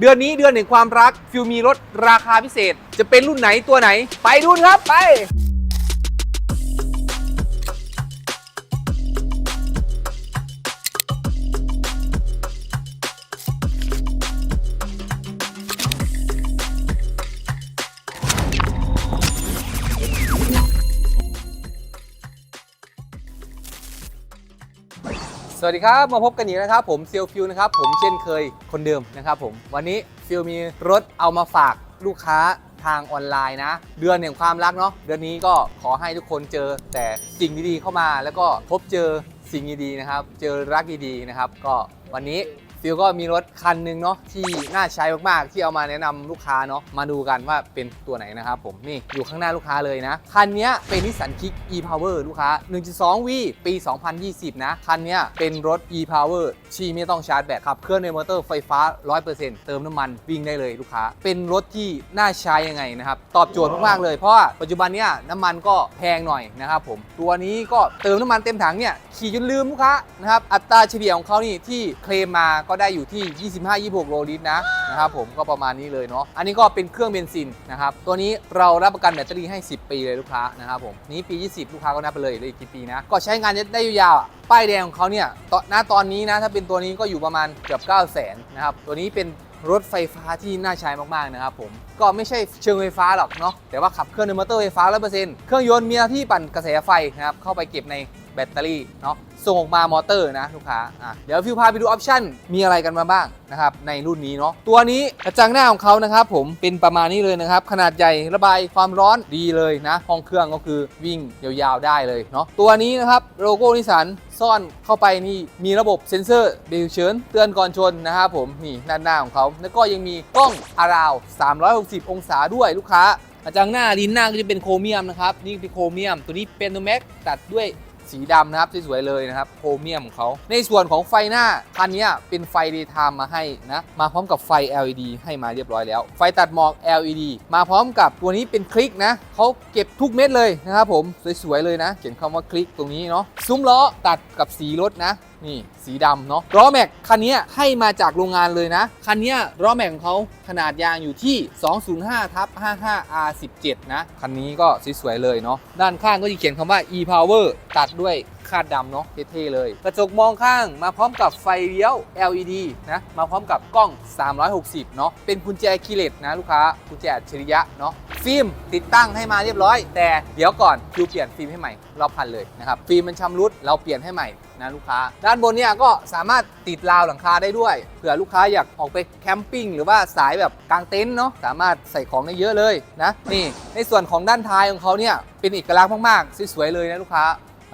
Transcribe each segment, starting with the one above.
เดือนนี้เดือนแห่งความรักฟิลมีรถราคาพิเศษ จะเป็นรุ่นไหนตัวไหน ไปดูกันครับไป วัสดีครับ มาพบกันอีกนะครับ ผมเซียวฟิวนะครับ ผมเช่นเคยคนเดิมนะครับผมวันนี้ฟิวมีรถเอามาฝากลูกค้าทางออนไลน์นะ เดือนแห่งความรักเนาะเดือนนี้ก็ขอให้ทุกคนเจอแต่สิ่งดีๆเข้ามา แล้วก็พบเจอสิ่งดีๆนะครับ เจอรักดีๆนะครับ ก็วันนี้ ฟิวก็มีรถคันหนึ่งเนาะที่น่าใช้มากๆ ที่เอามาแนะนำลูกค้าเนาะมาดูกันว่าเป็นตัวไหนนะครับผมนี่อยู่ข้างหน้าลูกค้าเลยนะ คันนี้เป็นนิสสันคิก e-power ลูกค้า 1.2V ปี 2020 นะ คันนี้เป็นรถ e-power ที่ไม่ต้องชาร์จแบตขับเคลื่อนในมอเตอร์ไฟฟ้า 100%เติมน้ำมันวิ่งได้เลยลูกค้า เป็นรถที่น่าใช้ยังไงนะครับตอบโจทย์มากๆเลยเพราะว่าปัจจุบันเนี้ยน้ำมันก็แพงหน่อยนะครับผมตัวนี้ก็เติมน้ำมันเต็มถังเนี่ยขี่จนลืมลูกค้านะครับอัตราเฉลี่ยของเขานี่ที่เคลมมาก็ได้อยู่ที่ 25-26 โลลิตรนะนะครับผมก็ประมาณนี้เลยเนาะอันนี้ก็เป็นเครื่องเบนซินนะครับตัวนี้เรารับประกันแบตเตอรี่ให้ 10 ปีเลยลูกค้านะครับผมนี้ปี 20 ลูกค้าก็นับไปเลยเลยกี่ปีนะก็ใช้งานได้ยาวๆป้ายแดงของเขาเนี่ยตอนณตอนนี้นะถ้าเป็นตัวนี้ก็อยู่ประมาณเกือบ 9 0 0 0 0นะครับตัวนี้เป็นรถไฟฟ้าที่น่าใช้มากๆนะครับผมก็ไม่ใช่เชิงไฟฟ้าหรอกเนาะแต่ว่าขับเคลื่อนด้วยมอเตอร์ไฟฟ้า100%เครื่องยนต์มีหน้าที่ปั่นกระแสไฟนะครับเข้าไปเก็บใน แบตเตอรี่เนาะส่งออกมามอเตอร์นะลูกค้าอะเดี๋ยวฟิวพาไปดูออปชั่นมีอะไรกันมาบ้างนะครับในรุ่นนี้เนาะตัวนี้กระจังหน้าของเขานะครับผมเป็นประมาณนี้เลยนะครับ ขนาดใหญ่ระบายความร้อนดีเลยนะห้องเครื่องก็คือวิ่งยาวๆได้เลยเนาะตัวนี้นะครับโลโก้นิสันซ่อนเข้าไปนี่มีระบบเซ็นเซอร์เบลเชิญเตือนก่อนชนนะครับผมนี่ด้านหน้าของเขาแล้วก็ยังมีกล้องอาราว 360 องศาด้วยลูกค้ากระจังหน้าลิ้นหน้าก็จะเป็นโครเมียมนะครับนี่เป็นโครเมียม ตัวนี้เป็นตัวแม็กตัดด้วย สีดำนะครับสวยๆเลยนะครับโพรเมียมของเขา ในส่วนของไฟหน้า คันนี้เป็นไฟเดย์ไทม์มาให้นะ มาพร้อมกับไฟ LED ให้มาเรียบร้อยแล้ว ไฟตัดหมอก LED มาพร้อมกับตัวนี้เป็นคลิกนะเขาเก็บทุกเม็ดเลยนะครับผมสวยๆเลยนะ เขียนคำว่าคลิกตรงนี้เนาะซุ้มล้อตัดกับสีรถนะนี่สีดำเนาะล้อแม็กคันนี้ให้มาจากโรงงานเลยนะ คันนี้ล้อแม็กของเขาขนาดยางอยู่ที่ 205ทับ 55 R17 นะ คันนี้ก็สวยๆเลยเนาะ ด้านข้างก็จะเขียนคำว่า e-power ตัดด้วย คาดดำเนาะเท่ๆเลย กระจกมองข้างมาพร้อมกับไฟเลี้ยว LED นะมาพร้อมกับกล้อง 360 เนาะเป็นกุญแจคีเลสนะลูกค้ากุญแจอัจฉริยะเนาะฟิล์มติดตั้งให้มาเรียบร้อย แต่เดี๋ยวก่อนคิวเปลี่ยนฟิล์มให้ใหม่รอบพันเลยนะครับฟิล์มมันชำรุดเราเปลี่ยนให้ใหม่นะลูกค้า ด้านบนเนี่ยก็สามารถติดราวหลังคาได้ด้วยเผื่อลูกค้าอยากออกไปแคมปิ้งหรือว่าสายแบบกางเต็นท์เนาะสามารถใส่ของได้เยอะเลยนะนี่ในส่วนของด้านท้ายของเขาเนี่ยเป็นเอกลักษณ์มากๆสวยๆเลยนะลูกค้า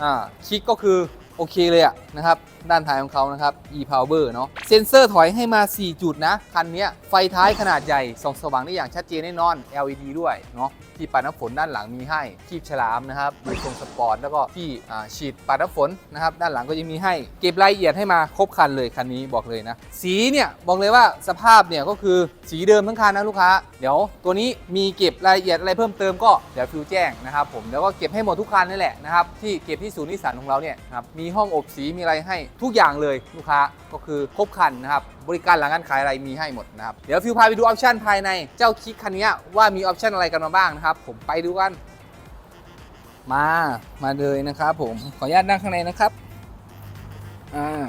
อ่าคลิกก็คือโอเคเลยอะ นะครับ ด้านท้ายของเขานะครับ e-power เนาะเซ็นเซอร์ถอยให้มา 4 จุดนะ คันนี้ไฟท้ายขนาดใหญ่ส่องสว่างได้อย่างชัดเจนแน่นอน LED ด้วยเนาะที่ปัดน้ำฝนด้านหลังมีให้คีบฉลามนะครับดูทรงสปอร์ตแล้วก็ที่ฉีดปัดน้ำฝนนะครับด้านหลังก็ยังมีให้เก็บรายละเอียดให้มาครบคันเลยคันนี้บอกเลยนะสีเนี่ยบอกเลยว่าสภาพเนี่ยก็คือสีเดิมทั้งคันนะลูกค้า เดี๋ยวตัวนี้มีเก็บรายละเอียดอะไรเพิ่มเติมก็เดี๋ยวฟิวแจ้งนะครับผมแล้วก็เก็บให้หมดทุกคันนี่แหละนะครับที่เก็บที่ศูนย์นิสสันของเราเนี่ยครับมีห้องอบสีมีอะไรให้ทุกอย่างเลยลูกค้าก็คือครบคันนะครับบริการหลังการขายอะไรมีให้หมดนะครับเดี๋ยวฟิวพาไปดูออปชั่นภายในเจ้าคิกคันนี้ว่ามีออปชั่นอะไรกันมาบ้างนะครับ ผมไปดูกัน มามาเลยนะครับผมขออนุญาตนั่งข้างในนะครับอ่า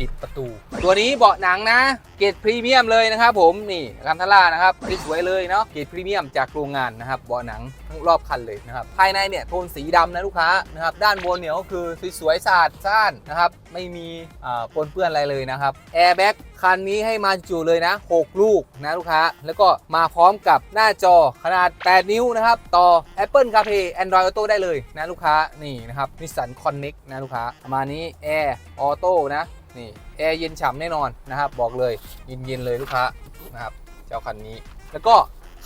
ปิดประตู ตัวนี้เบาะหนังนะ เกรดพรีเมียมเลยนะครับผมนี่คันทาร่านะครับสวยเลยเนาะเกรดพรีเมียมจากโรงงานนะครับเบาะหนังทั้งรอบคันเลยนะครับภายในเนี่ยโทนสีดำนะลูกค้านะครับด้านบนเนี่ยก็คือสวยๆสะอาดซ่านนะครับไม่มีปนเปื้อนอะไรเลยนะครับแอร์แบ็กคันนี้ให้มาจุเลยนะ 6 ลูกนะลูกค้า แล้วก็มาพร้อมกับหน้าจอขนาด 8 นิ้วนะครับ ต่อ Apple CarPlay Android Auto ได้เลยนะลูกค้า นี่นะครับ Nissan Connect นะลูกค้า ประมาณนี้ Air Auto นะ นี่แอร์เย็นฉ่ำแน่นอนนะครับ บอกเลยเย็นๆเลยลูกค้านะครับเจ้าคันนี้ แล้วก็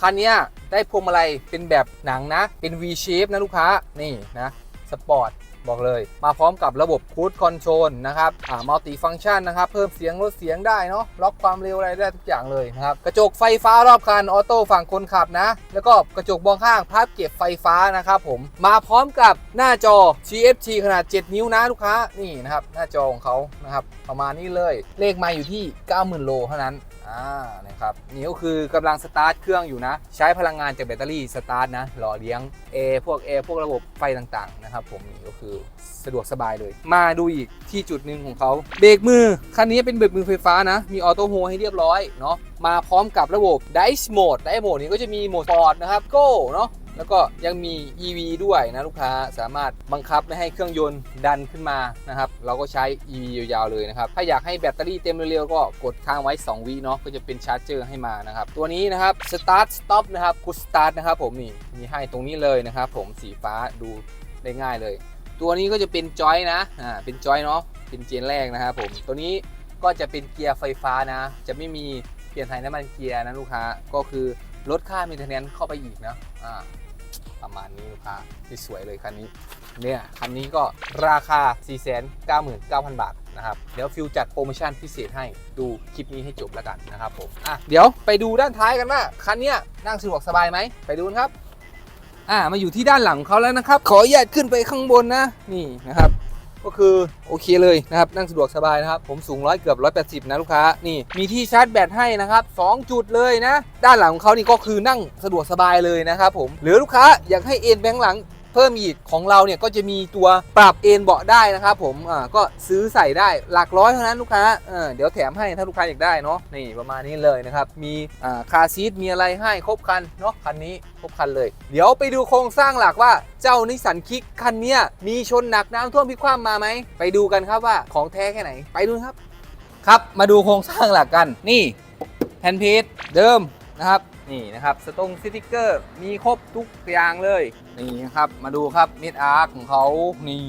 คันนี้ได้พวงมาลัยเป็นแบบหนังนะ เป็น V shape นะลูกค้านี่นะสปอร์ต บอกเลย มาพร้อมกับระบบคูดคอนโทรลนะครับอ่ามัลติฟัง c t ชันนะครับ เพิ่มเสียงลดเสียงได้เนาะล็อกความเร็วอะไรได้ทุกอย่างเลยนะครับ กระจกไฟฟ้ารอบคันออโต้ฝั่งคนขับนะ แล้วก็กระจกมองข้างพับเก็บไฟฟ้านะครับผมมาพร้อมกับหน้าจอ TFT ขนาด 7 นิ้วนะลูกค้านี่นะครับหน้าจอของเขานะครับประมาณนี้เลยเลขมาอยู่ที่ 90,000 โลเท่านั้น อ่านะครับนี่ก็คือกำลังสตาร์ทเครื่องอยู่นะ ใช้พลังงานจากแบตเตอรี่สตาร์ทนะหล่อเลี้ยงเอพวกเอพวกระบบไฟต่างๆนะครับผมนี่ก็คือสะดวกสบายเลย มาดูอีกที่จุดหนึ่งของเขาเบรกมือ คันนี้เป็นเบรกมือไฟฟ้านะ มีออโต้โฮให้เรียบร้อยเนาะมาพร้อมกับระบบ Dice Mode Dice Mode นี้ก็จะมีโหมดสปอดนะครับ Go เนาะ แล้วก็ยังมี EV ด้วยนะลูกค้าสามารถบังคับไม่ให้เครื่องยนต์ดันขึ้นมานะครับ เราก็ใช้ EV ยาวๆเลยนะครับ ถ้าอยากให้แบตเตอรี่เต็มเร็วๆก็กดค้างไว้ 2 วิเนาะก็จะเป็นชาร์จเจอร์ให้มานะครับ ตัวนี้นะครับ Start Stop นะครับ Good Start นะครับผมนี่มีให้ตรงนี้เลยนะครับผมสีฟ้าดูได้ง่ายเลย ตัวนี้ก็จะเป็นจอยนะอ่าเป็นจอยเนาะเป็นเจนแรกนะครับผมตัวนี้ก็จะเป็นเกียร์ไฟฟ้านะ จะไม่มีเปลี่ยนถ่ายน้ำมันเกียร์นะลูกค้าก็คือลดค่า maintenance เข้าไปอีกนะอ่า ประมาณนี้ลูกค้าที่สวยเลยคันนี้ เนี่ยคันนี้ก็ราคา 499,000 บาทนะครับเดี๋ยวฟิวจัดโปรโมชั่นพิเศษให้ดูคลิปนี้ให้จบแล้วกันนะครับผมอะเดี๋ยวไปดูด้านท้ายกันว่าคันเนี้ยนั่งสะดวกสบายไหมไปดูครับอ่ามาอยู่ที่ด้านหลังของเขาแล้วนะครับ ขออนุญาตขึ้นไปข้างบนนะนี่นะครับ ก็คือโอเคเลยนะครับนั่งสะดวกสบายนะครับ ผมสูงร้อยเกือบ180นะลูกค้านี่มีที่ชาร์จแบตให้นะครับ2จุดเลยนะ ด้านหลังของเขานี่ก็คือนั่งสะดวกสบายเลยนะครับผมหรือลูกค้าอยากให้เอ็นแบงหลัง เพิ่มอีกของเราเนี่ยก็จะมีตัวปรับเอนเบาะได้นะครับผมอ่าก็ซื้อใส่ได้หลักร้อยเท่านั้นลูกค้าเออเดี๋ยวแถมให้ถ้าลูกค้าอยากได้เนาะนี่ประมาณนี้เลยนะครับมีอ่าคาซีทมีอะไรให้ครบคันเนาะคันนี้ครบคันเลย เดี๋ยวไปดูโครงสร้างหลักว่าเจ้านิสสันคิกคันเนี้ยมีชนหนักน้ำท่วมพิคว่ำมาไหมไปดูกันครับว่าของแท้แค่ไหนไปดูครับ ครับมาดูโครงสร้างหลักกันนี่แผ่นเพจเดิมนะครับ นี่นะครับสตงสติกเกอร์มีครบทุกอย่างเลย นี่นะครับ มาดูครับเม็ดอาร์คของเขานี่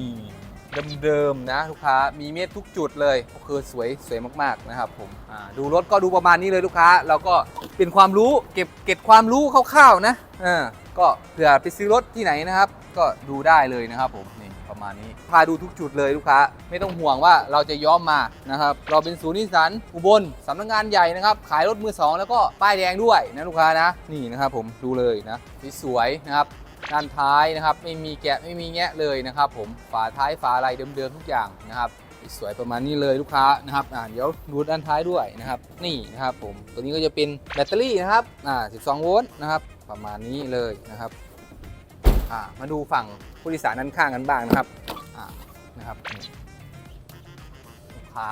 เดิมๆนะลูกค้ามีเม็ดทุกจุดเลยก็คือสวยสวยมากๆนะครับผมดูรถก็ดูประมาณนี้เลยลูกค้าแล้วก็เป็นความรู้เก็บเก็บความรู้คร่าวๆนะอ่าก็เผื่อไปซื้อรถที่ไหนนะครับ ก็ดูได้เลยนะครับผมนี่ ประมาณนี้ พาดูทุกจุดเลยลูกค้า ไม่ต้องห่วงว่าเราจะย้อมมานะครับ เราเป็นศูนย์นิสันอุบลสำนักงานใหญ่นะครับ ขายรถมือสองแล้วก็ป้ายแดงด้วยนะลูกค้านะ นี่นะครับผมดูเลยนะสวยๆนะครับด้านท้ายนะครับไม่มีแกะไม่มีแงะเลยนะครับ ผมฝาท้ายฝาอะไรเดิมๆทุกอย่างนะครับสวยประมาณนี้เลยลูกค้านะครับอ่าเดี๋ยวดูด้านท้ายด้วยนะครับ นี่นะครับผมตัวนี้ก็จะเป็นแบตเตอรี่นะครับอ่า 12 โวลต์นะครับ ประมาณนี้เลยนะครับ อ่ามาดูฝั่งผู้โดยสารด้านข้างกันบ้างนะครับอ่านะครับลูกค้า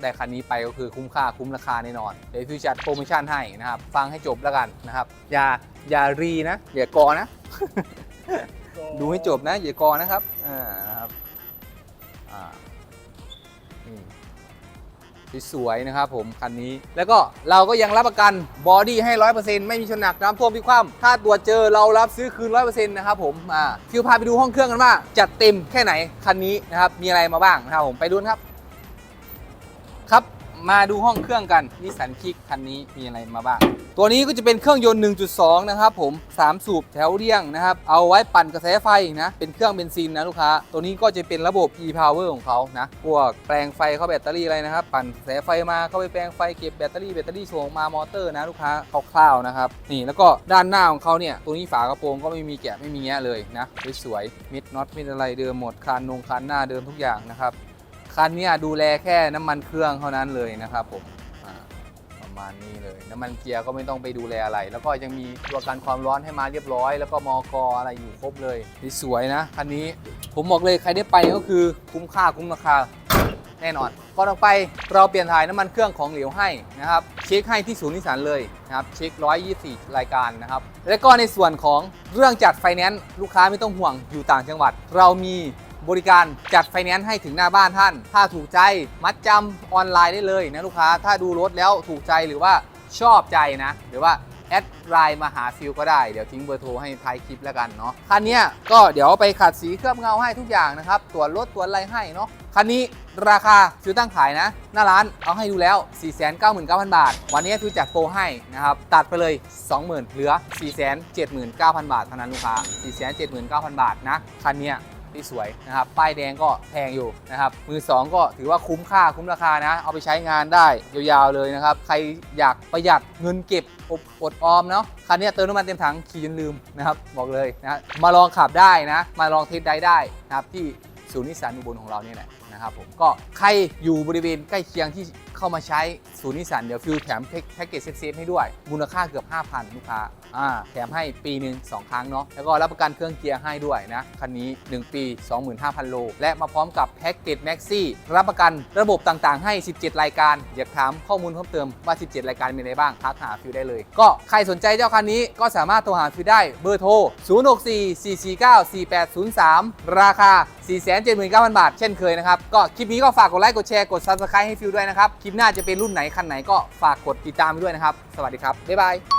ได้คันนี้ไปก็คือคุ้มค่าคุ้มราคาแน่นอน เดี๋ยวฟิวจัดโปรโมชั่นให้นะครับ ฟังให้จบแล้วกันนะครับ อย่าอย่ารีนะอย่ากอนะ ดูให้จบนะอย่ากอนะครับอ่านะครับอ่า สวยๆนะครับผมคันนี้ แล้วก็เราก็ยังรับประกันบอดี้ให้ร้อยเปไม่มีชนหนักน้ำท่วมพิความถ้าตรวจเจอเรารับซื้อคืนร้อยเนะครับผมอ่าฟิวพาไปดูห้องเครื่องกันว่าจัดเต็มแค่ไหนคันนี้นะครับมีอะไรมาบ้างนะครับผมไปดูนครับครับ มาดูห้องเครื่องกันนิสสันคิกคันนี้มีอะไรมาบ้าง ตัวนี้ก็จะเป็นเครื่องยนต์ 1.2 นะครับผม 3 สูบแถวเรียงนะครับ เอาไว้ปั่นกระแสไฟนะ เป็นเครื่องเบนซินนะลูกค้า ตัวนี้ก็จะเป็นระบบ e-power ของเขานะ พวกแปลงไฟเข้าแบตเตอรี่อะไรนะครับ ปั่นกระแสไฟมาเข้าไปแปลงไฟเก็บแบตเตอรี่แบตเตอรี่ส่งมามอเตอร์นะลูกค้าคร่าวๆนะครับ นี่แล้วก็ด้านหน้าของเขาเนี่ย ตัวนี้ฝากระโปรงก็ไม่มีแกะไม่มีแงะเลยนะ สวยๆมิดน็อตมิดอะไรเดิมหมดคานนงคานหน้าเดิมทุกอย่างนะครับ คันนี้ดูแลแค่น้ำมันเครื่องเท่านั้นเลยนะครับผมประมาณนี้เลย น้ำมันเกียร์ก็ไม่ต้องไปดูแลอะไร แล้วก็ยังมีตัวกันความร้อนให้มาเรียบร้อย แล้วก็มอกออะไรอยู่ครบเลยสวยนะคันนี้ผมบอกเลยใครได้ไปก็คือคุ้มค่าคุ้มราคาแน่นอนก่อนออกไปเราเปลี่ยนถ่ายน้ำมันเครื่องของเหลวให้นะครับเช็คให้ที่ศูนย์นิสสันเลยนะครับเช็ค 124 รายการนะครับและก็ในส่วนของเรื่องจัดไฟแนนซ์ลูกค้าไม่ต้องห่วงอยู่ต่างจังหวัด เรามี บริการจัดไฟแนนซ์ให้ถึงหน้าบ้านท่าน ถ้าถูกใจมัดจำออนไลน์ได้เลยนะลูกค้า ถ้าดูรถแล้วถูกใจหรือว่าชอบใจนะ หรือว่าแอดไลน์มาหาฟิลก็ได้ เดี๋ยวทิ้งเบอร์โทรให้ท้ายคลิปแล้วกันเนาะ คันนี้ก็เดี๋ยวไปขัดสีเคลือบเงาให้ทุกอย่างนะครับตรวจรถตรวจอะไรให้เนาะ คันนี้ราคาฟิวตั้งขายนะ หน้าร้านเอาให้ดูแล้ว 499,000 บาท วันนี้ฟิวจัดโปรให้นะครับ ตัดไปเลย 20,000 เหลือ 479,000 บาทเท่านั้นลูกค้า 479,000 บาทนะ คันนี้ ที่สวยนะครับป้ายแดงก็แพงอยู่นะครับมือ 2 ก็ถือว่าคุ้มค่าคุ้มราคานะ เอาไปใช้งานได้ยาวๆเลยนะครับใครอยากประหยัดเงินเก็บอบอดออมเนาะคันนี้เติมน้ำมันเต็มถังขี่จนลืมนะครับบอกเลยนะมาลองขับได้นะมาลองเทสได้ได้นะครับที่ศูนย์นิสสันอุบลของเราเนี่ยแหละนะครับผมก็ใครอยู่บริเวณใกล้เคียงที่ เข้ามาใช้ศูนย์นิสสันเดี๋ยวฟิวแถมแพ็กเกจเซฟๆให้ด้วย มูลค่าเกือบ 5,000 ลูกค้าอ่าแถมให้ปีหนึ่ง2 ครั้งเนาะแล้วก็รับประกันเครื่องเกียร์ให้ด้วยนะ คันนี้ 1 ปี 25,000 โล และมาพร้อมกับแพ็กเกจแม็กซี่รับประกันระบบต่างๆให้ 17 รายการอยากถามข้อมูลเพิ่มเติมว่า 17 รายการมีอะไรบ้างทักหาฟิวได้เลย ก็ใครสนใจเจ้าคันนี้ก็สามารถโทรหาฟิวได้เบอร์โทร 0644494803 ราคา 479,000 บาท เช่นเคยนะครับก็คลิปนี้ก็ฝากกดไลค์กดแชร์กด Subscribe ให้ฟิวด้วยนะครับลิปหน้าจะเป็นรุ่นไหนคันไหนก็ฝากกดติดตามด้วยนะครับ สวัสดีครับ บ๊ายบาย